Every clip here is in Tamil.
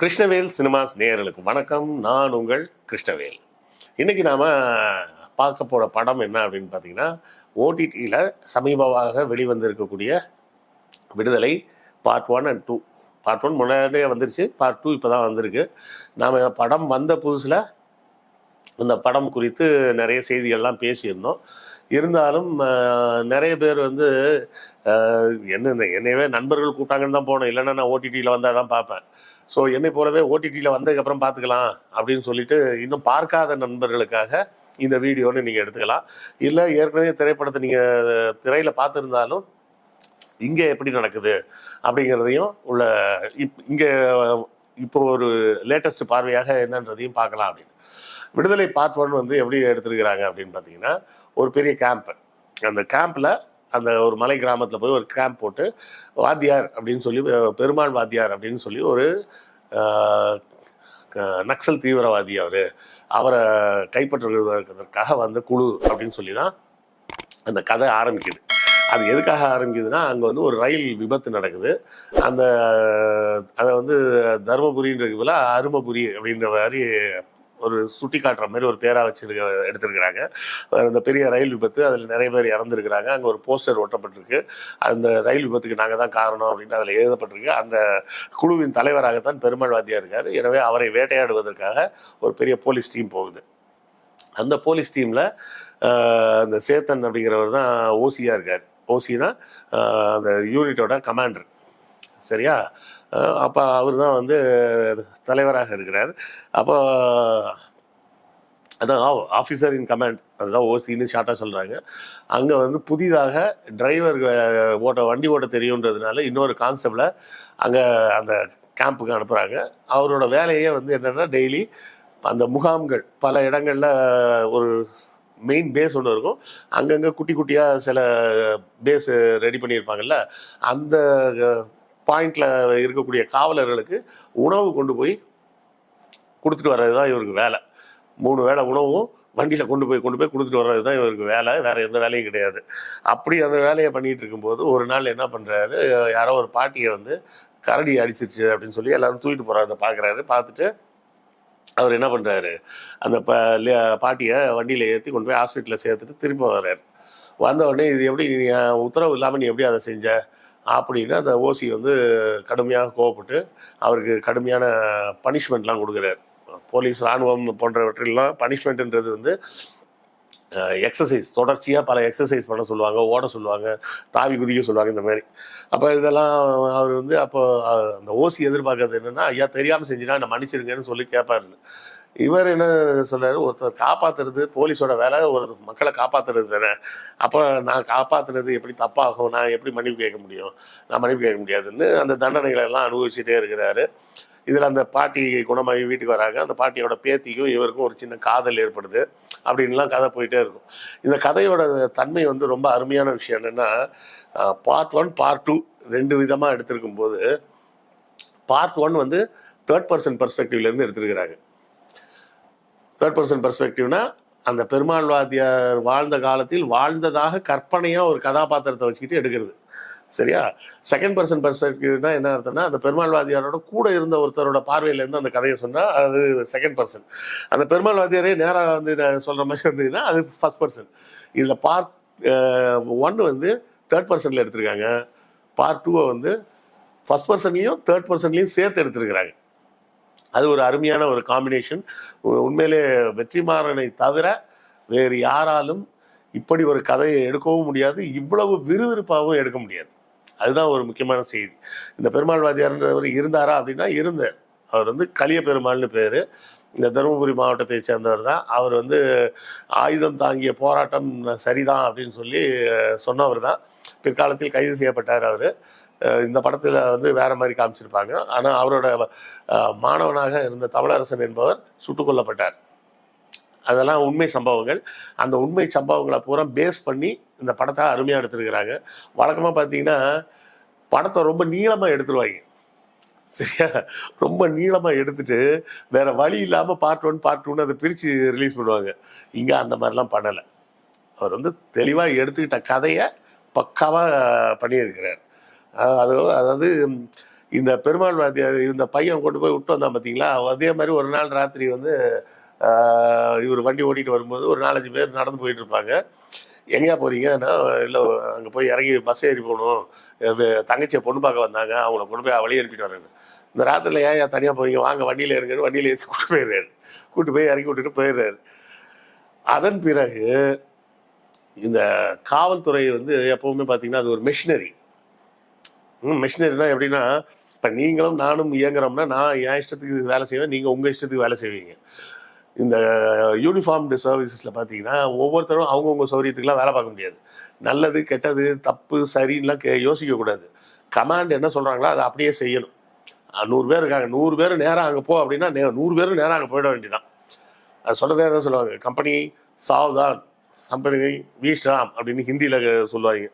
கிருஷ்ணவேல் சினிமாஸ் நேயர்களுக்கு வணக்கம். நான் உங்கள் கிருஷ்ணவேல். இன்னைக்கு நாம பார்க்க போற படம் என்ன அப்படின்னு பார்த்தீங்கன்னா ஓடிடியில் சமீபமாக வெளிவந்திருக்கக்கூடிய Viduthalai part one and two. Part one முன்னாடியே வந்துருச்சு. பார்ட் டூ இப்போ தான் வந்திருக்கு. நாம் படம் வந்த புதுசில் இந்த படம் குறித்து நிறைய செய்திகள்லாம் பேசியிருந்தோம். இருந்தாலும் நிறைய பேர் வந்து என்ன என்னையவே நண்பர்கள் கூப்பிட்டாங்கன்னு தான் போனேன். இல்லைன்னா நான் ஓடிடியில் வந்தால் தான் பார்ப்பேன். ஸோ என்னை போலவே ஓடிடியில் வந்ததுக்கப்புறம் பார்த்துக்கலாம் அப்படின்னு சொல்லிட்டு இன்னும் பார்க்காத நண்பர்களுக்காக இந்த வீடியோன்னு நீங்கள் எடுத்துக்கலாம். இல்லை ஏற்கனவே திரைப்படத்தை நீங்கள் திரையில் பார்த்துருந்தாலும் இங்கே எப்படி நடக்குது அப்படிங்கிறதையும் உள்ள இப் இங்கே இப்போ ஒரு லேட்டஸ்ட் பார்வையாக என்னன்றதையும் பார்க்கலாம் அப்படின்னு. விடுதலை பார்ட் ஒன் வந்து எப்படி எடுத்திருக்கிறாங்க அப்படின்னு பார்த்தீங்கன்னா ஒரு பெரிய கேம்ப் அந்த கேம்பில் அந்த ஒரு மலை கிராமத்தில் போய் ஒரு கேம்ப் போட்டு வாத்தியார் அப்படின்னு சொல்லி பெருமாள் வாத்தியார் அப்படின்னு சொல்லி ஒரு க- நக்சல் தீவிரவாதி அவர். அவரை கைப்பற்றுவதற்காக வந்த குழு அப்படின்னு சொல்லி தான் அந்த கதை ஆரம்பிக்குது. அது எதுக்காக ஆரம்பிக்குதுன்னா அங்கே வந்து ஒரு ரயில் விபத்து நடக்குது. அந்த அதை வந்து தருமபுரின்றது போல அருமபுரி அப்படின்ற மாதிரி ஒரு சுட்டி காட்டுற மாதிரி ஒரு பேரா வச்சிருக்க எடுத்திருக்கிறாங்க. அந்த பெரிய ரயில் விபத்து அதில் நிறைய பேர் இறந்துருக்கிறாங்க. அங்கே ஒரு போஸ்டர் ஒட்டப்பட்டிருக்கு. அந்த ரயில் விபத்துக்கு நாங்கள் தான் காரணம் அப்படின்னு அதில் எழுதப்பட்டிருக்கு. அந்த குழுவின் தலைவராகத்தான் பெருமாள் வாத்தியா இருக்காரு. எனவே அவரை வேட்டையாடுவதற்காக ஒரு பெரிய போலீஸ் டீம் போகுது. அந்த போலீஸ் டீமில் அந்த சேத்தன் அப்படிங்கிறவர் தான் ஓசியாக இருக்கார். ஓசினா அந்த யூனிட்டோட கமாண்டர். சரியா? அப்போ அவர் தான் வந்து தலைவராக இருக்கிறார். அப்போ அதான் ஆஃபீஸர் இன் கமாண்ட் அதுதான் ஓசின்னு ஷார்ட்டாக சொல்கிறாங்க அங்கே வந்து புதிதாக டிரைவர் ஓட்ட வண்டி ஓட்ட தெரியுன்றதுனால இன்னொரு கான்செப்டில் அங்கே அந்த கேம்புக்கு அனுப்புகிறாங்க அவரோட வேலையே வந்து என்னென்னா டெய்லி அந்த முகாம்கள் பல இடங்களில் ஒரு மெயின் பேஸ் ஒன்று இருக்கும். அங்கங்கே குட்டி குட்டியாக சில பேஸ் ரெடி பண்ணியிருப்பாங்கல்ல அந்த பாயிண்டில் இருக்கக்கூடிய காவலர்களுக்கு உணவு கொண்டு போய் கொடுத்துட்டு வர்றது தான் இவருக்கு வேலை. மூணு வேளை உணவும் வண்டியில் கொண்டு போய் கொண்டு போய் கொடுத்துட்டு வர்றது தான் இவருக்கு வேலை. வேறு எந்த வேலையும் கிடையாது. அப்படி அந்த வேலையை பண்ணிகிட்டு இருக்கும்போது ஒரு நாள் என்ன பண்ணுறாரு யாரோ ஒரு பாட்டியை வந்து கரடி அடிச்சிருச்சு அப்படின்னு சொல்லி எல்லாரும் தூக்கிட்டு போகிறத பார்க்குறாரு பார்த்துட்டு அவர் என்ன பண்ணுறாரு அந்த ப பாட்டியை வண்டியில் ஏற்றி கொண்டு போய் ஹாஸ்பிட்டலில் சேர்த்துட்டு திரும்ப வர்றாரு. வந்த உடனே இது எப்படி நீ உத்தரவு இல்லாமல் நீ எப்படி அதை செஞ்ச? அப்படின்னு அந்த ஓசி வந்து கடுமையாக கோவப்பட்டு அவருக்கு கடுமையான பனிஷ்மெண்ட்லாம் கொடுக்குறாரு. போலீஸ் இராணுவம் போன்றவற்றிலாம் பனிஷ்மெண்ட்ன்றது வந்து எக்ஸசைஸ் தொடர்ச்சியாக பல எக்ஸசைஸ் பண்ண சொல்லுவாங்க ஓட சொல்லுவாங்க தாவி குதிக்க சொல்லுவாங்க இந்த மாதிரி. அப்போ இதெல்லாம் அவர் வந்து அப்போ அந்த ஓசி எதிர்பார்க்கறது என்னென்னா ஐயா தெரியாமல் செஞ்சுனா நான் மன்னிச்சிருங்கன்னு சொல்லி கேட்பாரு இவர் என்ன சொல்றாரு? ஒருத்தர் காப்பாத்துறது போலீஸோட வேலை ஒரு மக்களை காப்பாத்துறது தானே. அப்போ நான் காப்பாத்துறது எப்படி தப்பாகும்? நான் எப்படி மன்னிப்பு கேட்க முடியும்? நான் மன்னிப்பு கேட்க முடியாதுன்னு அந்த தண்டனைகளை எல்லாம் அனுபவிச்சுட்டே இருக்கிறாரு. இதில் அந்த பாட்டி குணமாகி வீட்டுக்கு வராங்க. அந்த பாட்டியோட பேத்திக்கும் இவருக்கும் ஒரு சின்ன காதல் ஏற்படுது. அப்படின்லாம் கதை போயிட்டே இருக்கும். இந்த கதையோட தன்மை வந்து ரொம்ப அருமையான விஷயம் என்னென்னா பார்ட் ஒன் பார்ட் டூ ரெண்டு விதமாக எடுத்திருக்கும் போது பார்ட் ஒன் வந்து தேர்ட் பர்சன் பர்ஸ்பெக்டிவ்லேருந்து எடுத்துருக்கிறாங்க. தேர்ட் பர்சன் பெர்ஸ்பெக்டிவ்னா அந்த பெருமாள் வாத்தியார் வாழ்ந்த காலத்தில் வாழ்ந்ததாக கற்பனையாக ஒரு கதாபாத்திரத்தை வச்சுக்கிட்டு எடுக்கிறது. சரியா? செகண்ட் பர்சன் பர்ஸ்பெக்டிவ்னா என்ன அர்த்தம்னா அந்த பெருமாள் வாத்தியாரோட கூட இருந்த ஒருத்தரோட பார்வையிலேருந்து அந்த கதையை சொன்னால் அது செகண்ட் பர்சன் அந்த பெருமாள் வாத்தியாரே நேராக வந்து நான் சொல்கிற மாதிரி இருந்ததுன்னா அது ஃபர்ஸ்ட் பர்சன் இதில் பார்ட் ஒன் வந்து தேர்ட் பர்சனில் எடுத்திருக்காங்க. பார்ட் டூவை வந்து ஃபர்ஸ்ட் பர்சன்லேயும் தேர்ட் பர்சன்லையும் சேர்த்து எடுத்திருக்கிறாங்க. அது ஒரு அருமையான ஒரு காம்பினேஷன் உண்மையிலே வெற்றிமாறனை தவிர வேறு யாராலும் இப்படி ஒரு கதையை எடுக்கவும் முடியாது. இவ்வளவு விறுவிறுப்பாகவும் எடுக்க முடியாது. அதுதான் ஒரு முக்கியமான செய்தி. இந்த பெருமாள் வாதியார்ன்றவர் இருந்தாரா அப்படின்னா இருந்தார் அவர் வந்து கலிய பெருமாள்னு பேர். இந்த தருமபுரி மாவட்டத்தை சேர்ந்தவர் தான். அவர் வந்து ஆயுதம் தாங்கிய போராட்டம் சரிதான் அப்படின்னு சொல்லி சொன்னவர் தான். பிற்காலத்தில் கைது செய்யப்பட்டார் அவர். இந்த படத்தில் வந்து வேற மாதிரி காமிச்சிருப்பாங்க. ஆனால் அவரோட மாணவனாக இருந்த தமிழரசன் என்பவர் சுட்டுக் கொல்லப்பட்டார் அதெல்லாம் உண்மை சம்பவங்கள். அந்த உண்மை சம்பவங்களை பூரா பேஸ் பண்ணி இந்த படத்தை அருமையாக எடுத்திருக்கிறாங்க. வழக்கமாக பார்த்தீங்கன்னா படத்தை ரொம்ப நீளமாக எடுத்துருவாங்க. சரியா? ரொம்ப நீளமாக எடுத்துட்டு வேற வழி இல்லாமல் பார்ட் ஒன் பார்ட் டூன்னு அதை பிரித்து ரிலீஸ் பண்ணுவாங்க. இங்கே அந்த மாதிரிலாம் பண்ணலை. அவர் வந்து தெளிவாக எடுத்துக்கிட்ட கதையை பக்காவாக பண்ணியிருக்கிறார். அது அதாவது இந்த பெருமாள் வாத்தியார் இந்த பையன் கொண்டு போய் விட்டு வந்தான் பார்த்தீங்களா அதே மாதிரி ஒரு நாள் ராத்திரி வந்து இவர் வண்டி ஓட்டிட்டு வரும்போது ஒரு நாலஞ்சு பேர் நடந்து போயிட்டு இருப்பாங்க. எங்கேயா போறீங்கன்னா இல்லை அங்கே போய் இறங்கி பஸ் ஏறி போகணும். தங்கச்சியை பொண்ணு பார்க்க வந்தாங்க. அவங்கள கொண்டு போய் வழி அனுப்பிட்டு வரேன் இந்த ராத்திரில ஏன் ஏன் தனியாக போறீங்க? வாங்க வண்டியில் இருங்கன்னு வண்டியில் ஏற்றி கூட்டு போயிடுறாரு. கூட்டு போய் இறக்கி விட்டுட்டு போயிடுறாரு. அதன் பிறகு இந்த காவல்துறை வந்து எப்பவுமே பார்த்தீங்கன்னா அது ஒரு மிஷினரி. மிஷினரினா எப்படின்னா இப்போ நீங்களும் நானும் இயங்குறோம்னா நான் என் இஷ்டத்துக்கு வேலை செய்வேன் நீங்கள் உங்கள் இஷ்டத்துக்கு வேலை செய்வீங்க. இந்த யூனிஃபார்ம்டு சர்வீசஸில் பார்த்தீங்கன்னா ஒவ்வொருத்தரும் அவங்கவுங்க சௌரியத்துக்குலாம் வேலை பார்க்க முடியாது. நல்லது கெட்டது தப்பு சரின்னுலாம் கே யோசிக்கக்கூடாது கமாண்ட் என்ன சொல்கிறாங்களோ அதை அப்படியே செய்யணும். நூறு பேர் இருக்காங்க நூறு பேர் நேரம் அங்கே போ அப்படின்னா நே- நூறு பேரும் நேரம் அங்கே போயிட வேண்டியதான் அது சொல்கிறதே என்ன சொல்லுவாங்க கம்பெனி சாவ்தான் கம்பெனி வீஷ்ராம் அப்படின்னு ஹிந்தியில் சொல்லுவாங்க.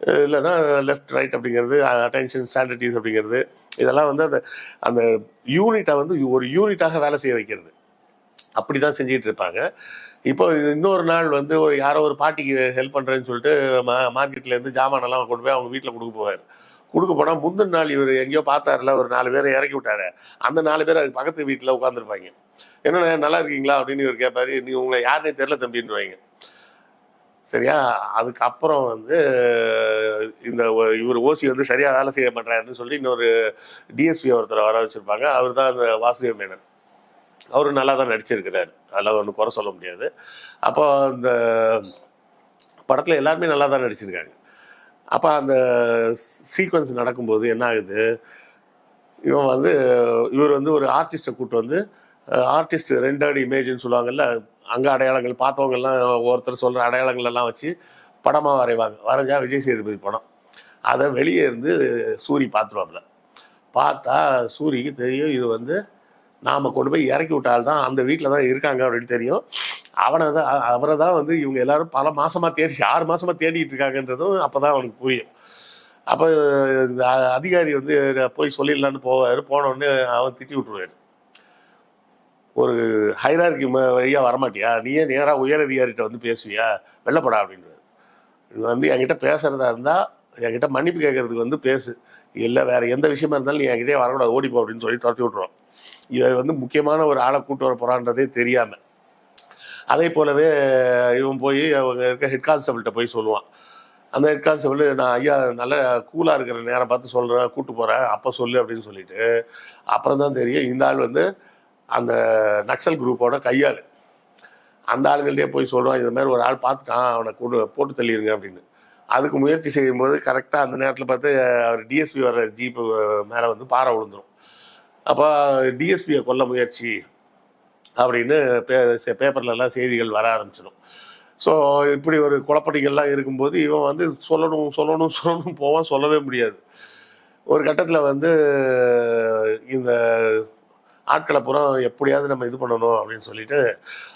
இல்லைன்னா லெஃப்ட் ரைட் அப்படிங்கிறது அட்டென்ஷன் ஸ்டாண்டர்டிஸ் அப்படிங்கிறது இதெல்லாம் வந்து அந்த அந்த யூனிட்டை வந்து ஒரு யூனிட்டாக வேலை செய்ய வைக்கிறது. அப்படி தான் செஞ்சுக்கிட்டு இருப்பாங்க. இப்போ இன்னொரு நாள் வந்து ஒரு யாரோ ஒரு பாட்டிக்கு ஹெல்ப் பண்ணுறேன்னு சொல்லிட்டு மா மார்க்கெட்லேருந்து ஜாமானெல்லாம் கொண்டு போய் அவங்க வீட்டில் கொடுக்க போவார். கொடுக்க போனால் முந்தின நாள் இவர் எங்கேயோ பார்த்தாருல ஒரு நாலு பேரை இறக்கி விட்டாரு. அந்த நாலு பேர் அதுக்கு பக்கத்து வீட்டில் உட்காந்துருப்பாங்க என்ன நல்லா இருக்கீங்களா? அப்படின்னு இவர் கேட்பாரு நீ உங்களை யாருன்னே தெரில தம்பின்னுவாங்க. சரியா? அதுக்கப்புறம் வந்து இந்த இவர் ஓசி வந்து சரியா வேலை செய்ய மாட்டாருன்னு சொல்லி இன்னொரு டிஎஸ்பி ஒருத்தரை வர வச்சிருப்பாங்க. அவர் தான் அந்த வாசுதேவ மேனன். அவர் நல்லா தான் நடிச்சிருக்கிறாரு. அதெல்லாம் ஒன்றும் குறை சொல்ல முடியாது. அப்போ அந்த படத்தில் எல்லாருமே நல்லா தான் நடிச்சிருக்காங்க. அப்போ அந்த சீக்வன்ஸ் நடக்கும்போது என்ன ஆகுது? இவன் வந்து இவர் வந்து ஒரு ஆர்டிஸ்ட்டை கூப்பிட்டு வந்து ஆர்டிஸ்ட் ரெண்டர்டு இமேஜ்னு சொல்லுவாங்கல்ல அங்கே அடையாளங்கள் பார்த்தவங்கெல்லாம் ஒருத்தர் சொல்கிற அடையாளங்கள் எல்லாம் வச்சு படமாக வரைவாங்க. வரைஞ்சா விஜய் சேதுபதி படம். அதை வெளியே இருந்து சூரி பார்த்துருவாப்புல பார்த்தா சூரிக்கு தெரியும் இது வந்து நாம் கொண்டு போய் இறக்கி விட்டால் தான் அந்த வீட்டில் தான் இருக்காங்க அப்படின்னு தெரியும். அவனை தான் அவரை தான் வந்து இவங்க எல்லாரும் பல மாதமாக தேடி ஆறு மாதமாக தேடிட்டு இருக்காங்கன்றதும் அப்போ தான் அவனுக்கு புரியும். அப்போ இந்த அதிகாரி வந்து போய் சொல்லிடலான்னு போவார். போனோடனே அவன் திட்டி விட்டுருவாரு. ஒரு ஹைரார்கி வழியாக வரமாட்டியா? நீயே நேராக உயர் அதிகாரிகிட்ட வந்து பேசுவியா? வெள்ளப்படா அப்படின்றது இது வந்து என்கிட்ட பேசுறதா இருந்தால் என்கிட்ட மன்னிப்பு கேட்கறதுக்கு வந்து பேசு. இல்லை வேற எந்த விஷயமா இருந்தாலும் நீ என்கிட்டே வரக்கூடாது ஓடிப்போ அப்படின்னு சொல்லி துரத்தி விட்ருவோம் இவர் வந்து முக்கியமான ஒரு ஆளை கூட்டு வர போறான்றதே தெரியாம. அதே போலவே இவன் போய் அவங்க இருக்க ஹெட் கான்ஸ்டபிள்கிட்ட போய் சொல்லுவான். அந்த ஹெட் கான்ஸ்டபிள் நான் ஐயா நல்ல கூலாக இருக்கிற நேரம் பார்த்து சொல்கிறேன் கூப்பிட்டு போகிறேன் அப்போ சொல்லு அப்படின்னு சொல்லிட்டு அப்புறம் தான் தெரியும் இந்த ஆள் வந்து அந்த நக்சல் குரூப்போட கையாள். அந்த ஆளுங்கள்டே போய் சொல்லுவான் இந்த மாதிரி ஒரு ஆள் பார்த்துட்டான் அவனை கூட்டு போட்டு தள்ளிடுங்க அப்படின்னு. அதுக்கு முயற்சி செய்யும்போது கரெக்டாக அந்த நேரத்தில் பார்த்து அவர் டிஎஸ்பி வர ஜீப்பு மேலே வந்து பாறை விழுந்துடும் அப்போ டிஎஸ்பியை கொல்ல முயற்சி அப்படின்னு பே பேப்பர்லலாம் செய்திகள் வர ஆரம்பிச்சிடும் ஸோ இப்படி ஒரு குழப்படிகள்லாம் இருக்கும்போது இவன் வந்து சொல்லணும் சொல்லணும் சொல்லணும் போவான் சொல்லவே முடியாது. ஒரு கட்டத்தில் வந்து இந்த ஆட்களை பூரா எப்படியாவது நம்ம இது பண்ணணும் அப்படின்னு சொல்லிட்டு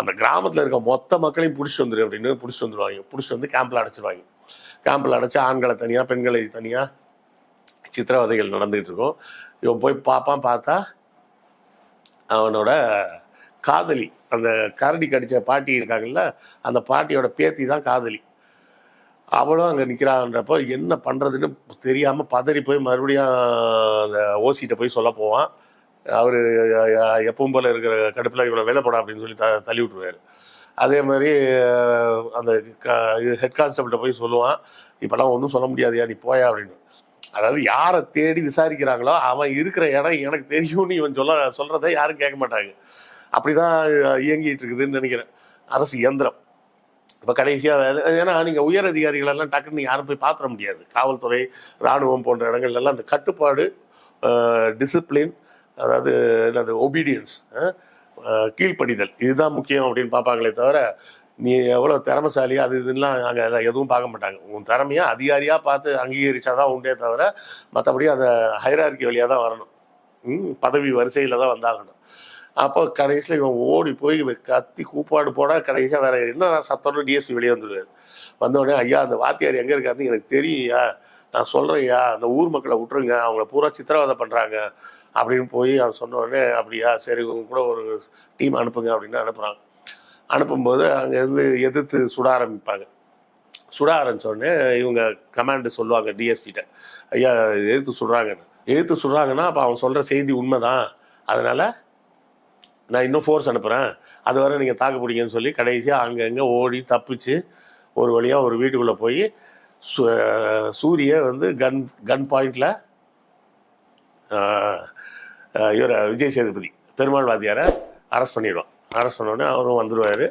அந்த கிராமத்தில் இருக்க மொத்த மக்களையும் பிடிச்சி வந்துரு அப்படின்னு பிடிச்சி வந்துடுவாங்க பிடிச்சி வந்து கேம்பில் அடைச்சிடுவாங்க கேம்பில் அடைச்சி ஆண்களை தனியாக பெண்களை தனியாக சித்திரவதைகள் நடந்துகிட்டு இருக்கும். இவன் போய் பார்ப்பான் பார்த்தா அவனோட காதலி அந்த கரடி கடித்த பாட்டி இருக்காங்கல்ல அந்த பாட்டியோட பேத்தி தான் காதலி. அவளும் அங்கே நிற்கிறான்றப்போ என்ன பண்ணுறதுன்னு தெரியாமல் பதறி போய் மறுபடியும் அந்த ஓசிகிட்ட போய் சொல்ல போவான். அவர் எப்பவும் போல இருக்கிற கடுப்பில் இவ்வளோ வேலை போட அப்படின்னு சொல்லி த தள்ளி விட்டுருவாரு. அதே மாதிரி அந்த க இது ஹெட் கான்ஸ்டபிள்கிட்ட போய் சொல்லுவான் இப்போல்லாம் ஒன்றும் சொல்ல முடியாதுயா நீ போயா அப்படின்னு. அதாவது யாரை தேடி விசாரிக்கிறாங்களோ அவன் இருக்கிற இடம் எனக்கு தெரியும்னு இவன் சொல்ல சொல்கிறத யாரும் கேட்க மாட்டாங்க. அப்படிதான் இயங்கிட்டு இருக்குதுன்னு நினைக்கிறேன். அரசு இயந்திரம். இப்போ கடைசியாக வேலை ஏன்னா நீங்கள் உயர் அதிகாரிகளெல்லாம் டக்குன்னு யாரும் போய் பார்த்துட முடியாது. காவல்துறை இராணுவம் போன்ற இடங்கள்லாம் அந்த கட்டுப்பாடு டிசிப்ளின் அதாவது என்னது ஒபீடியன்ஸ் கீழ்ப்படிதல். இதுதான் முக்கியம் அப்படின்னு பார்ப்பாங்களே தவிர நீ எவ்வளோ திறமைசாலி அது இதுலாம் அங்கே எதுவும் பார்க்க மாட்டாங்க. உன் திறமையாக அதிகாரியாக பார்த்து அங்கீகரிச்சாதான் உண்டே தவிர மற்றபடி அந்த ஹைரார்கி வழியாக தான் வரணும். ம், பதவி வரிசையில் தான் வந்தாகணும். அப்போ கடைசியில் இவன் ஓடி போய் கத்தி கூப்பாடு போட கடைசியாக வேற என்ன சத்தம்னு டிஎஸ்பி வெளியே வந்துடுவார் வந்தோடனே ஐயா அந்த வாத்தியார் எங்கே இருக்காருன்னு எனக்கு தெரியும்யா. நான் சொல்கிறேன்யா அந்த ஊர் மக்களை விட்டுருங்க. அவங்கள பூரா சித்திரவதை பண்ணுறாங்க அப்படின்னு போய் அவன் சொன்னோடனே அப்படியா சரி உங்க கூட ஒரு டீம் அனுப்புங்க அப்படின்னு அனுப்புகிறாங்க அனுப்பும்போது அங்கேருந்து எதிர்த்து சுட ஆரம்பிப்பாங்க. சுட ஆரம்பித்தோடனே இவங்க கமாண்டு சொல்லுவாங்க டிஎஸ்பிட்ட ஐயா எதிர்த்து சுடுறாங்கன்னு எதிர்த்து சுடுறாங்கன்னா அப்போ அவன் சொல்கிற செய்தி உண்மைதான். அதனால் நான் இன்னும் ஃபோர்ஸ் அனுப்புகிறேன் அது வரை நீங்கள் தாக்கு பிடிங்கன்னு சொல்லி கடைசியாக அங்கங்கே ஓடி தப்பிச்சு ஒரு வழியாக ஒரு வீட்டுக்குள்ளே போய் சு சூரிய வந்து கன் கன் பாயிண்டில் இவர் விஜய் சேதுபதி பெருமாள் வாத்தியாரை அரெஸ்ட் பண்ணிடுவான். அரெஸ்ட் பண்ணோடனே அவரும் வந்துடுவார்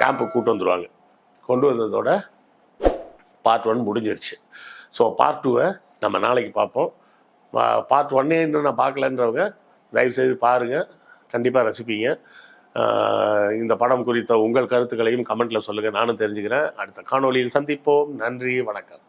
கேம்புக்கு கூட்டு வந்துடுவாங்க கொண்டு வந்ததோட பார்ட் ஒன் முடிஞ்சிருச்சு. ஸோ பார்ட் டூவை நம்ம நாளைக்கு பார்ப்போம். பார்ட் ஒன்னே இன்னும் நான் பார்க்கலன்றவங்க தயவுசெய்து பாருங்கள் கண்டிப்பாக ரசிப்பீங்க. இந்த படம் குறித்த உங்கள் கருத்துக்களையும் கமெண்ட்டில் சொல்லுங்கள் நானும் தெரிஞ்சுக்கிறேன். அடுத்த காணொலியில் சந்திப்போம். நன்றி வணக்கம்.